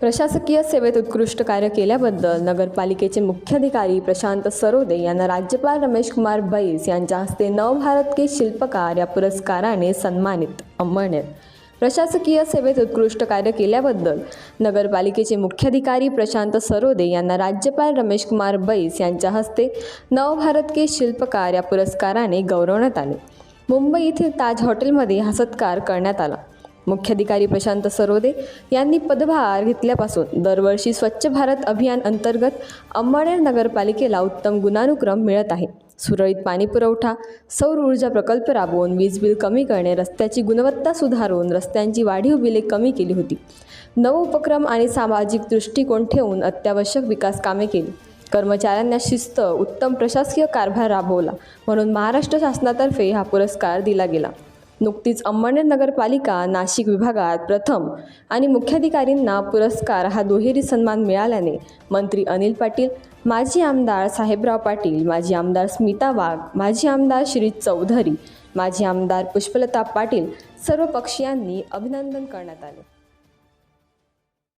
प्रशासकीय सेवेत उत्कृष्ट कार्य केल्याबद्दल नगरपालिकेचे मुख्याधिकारी प्रशांत सरोदे यांना राज्यपाल रमेश कुमार बैस यांच्या हस्ते नवभारत के शिल्पकार या पुरस्काराने सन्मानित अंमळनेर. प्रशासकीय सेवेत उत्कृष्ट कार्य केल्याबद्दल नगरपालिकेचे मुख्याधिकारी प्रशांत सरोदे यांना राज्यपाल रमेश कुमार बैस यांच्या हस्ते नवभारत के शिल्पकार या पुरस्काराने गौरवण्यात आले. मुंबई येथील ताज हॉटेलमध्ये हा सत्कार करण्यात आला. मुख्याधिकारी प्रशांत सरोदे यांनी पदभार घेतल्यापासून दरवर्षी स्वच्छ भारत अभियान अंतर्गत अंबाडेर नगरपालिकेला उत्तम गुणानुक्रम मिळत आहे. सुरळीत पाणीपुरवठा सौर ऊर्जा प्रकल्प राबवून वीज बिल कमी करणे रस्त्याची गुणवत्ता सुधारून रस्त्यांची वाढीव बिले कमी केली होती. नव उपक्रम आणि सामाजिक दृष्टिकोन ठेवून अत्यावश्यक विकास कामे केली. कर्मचाऱ्यांना शिस्त उत्तम प्रशासकीय कारभार राबवला म्हणून महाराष्ट्र शासनातर्फे हा पुरस्कार दिला गेला. नुकतीच अंमळनेर नगरपालिका नाशिक विभागात प्रथम आणि मुख्याधिकारींना पुरस्कार हा दुहेरी सन्मान मिळाल्याने मंत्री अनिल पाटील माजी आमदार साहेबराव पाटील माजी आमदार स्मिता वाघ माजी आमदार श्री चौधरी माजी आमदार पुष्पलता पाटील सर्व पक्षीयांनी अभिनंदन करण्यात आले.